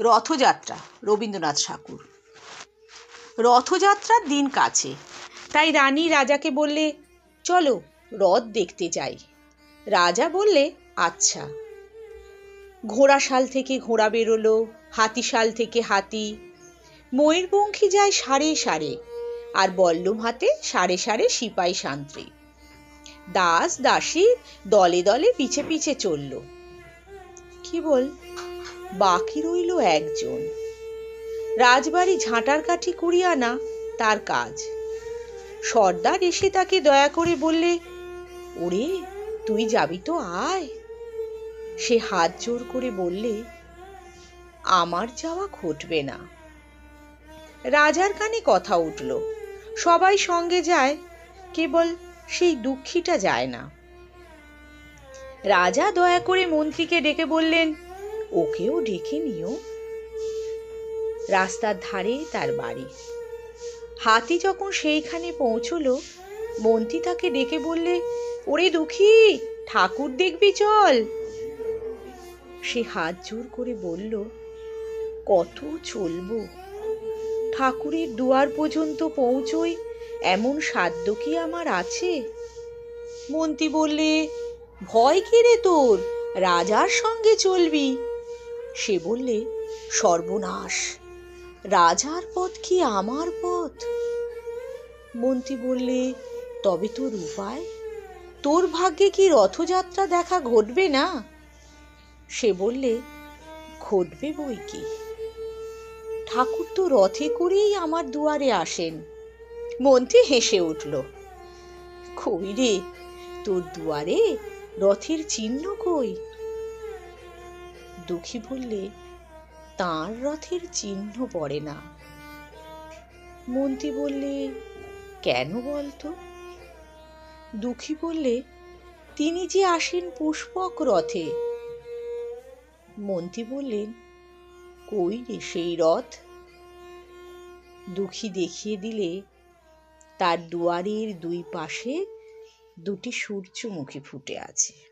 রথযাত্রা, রবীন্দ্রনাথ ঠাকুর। রথযাত্রার দিন কাছে। তাই রানী রাজাকে বললে, চলো, রথ দেখতে যাই। রাজা বললে আচ্ছা। ঘোড়াশাল থেকে ঘোড়া বেরোলো, হাতিশাল থেকে হাতি। ময়ূরপঙ্খী যায় সারে সারে, আর বল্লম হাতে সারে সারে সিপাই শান্ত্রী দাস দাসী দলে দলে পিছে পিছে চলল। কি বল? বাকি রইল একজন। রাজবাড়ি ঝাঁটার কাঠি কুড়িয়ে আনা, তার কাজ। সর্দার এসে তাকে দয়া করে বললে, ওরে, তুই যাবি তো, আয়। সে হাত জোর করে বললে, আমার যাওয়া ঘটবে না। রাজার কানে কথা উঠল। সবাই সঙ্গে যায়, কেবল সেই দুঃখীটা যায় না। রাজা দয়া করে মন্ত্রীকে ডেকে বললেন ওকেও ডেকে নিও। রাস্তার ধারে তার বাড়ি। হাতি যখন সেইখানে পৌঁছলো, মন্ত্রী তাকে ডেকে বললে, ওরে দুঃখী, ঠাকুর দেখবি চল। সে হাত জোর করে বলল, কত চলবো। ঠাকুরের দুয়ার পর্যন্ত পৌঁছই, এমন সাধ্য কি আমার আছে? মন্ত্রী বললে, ভয় কে রে তোর? রাজার সঙ্গে চলবি। সে বললে, সর্বনাশ, রাজার পথ কি আমার পথ? মন্ত্রী বললে, তবে তোর উপায়, তোর ভাগ্যে কি রথযাত্রা দেখা ঘটবে না? সে বললে, ঘটবে বই কি? ঠাকুর তো রথে করেই আমার দুয়ারে আসেন। মন্ত্রী হেসে উঠল, কই রে, তোর দুয়ারে রথের চিহ্ন কই? দুঃখী বললে, তাঁর রথের চিহ্ন পড়ে না। মন্ত্রী বললে, কেন বলতো? দুঃখী বললে, তিনি যে আসেন পুষ্পক রথে। মন্ত্রী বললেন, কই রে সেই রথ? দুঃখী দেখিয়ে দিলে, তার দুয়ারের দুই পাশে দুটি সূর্যমুখী ফুটে আছে।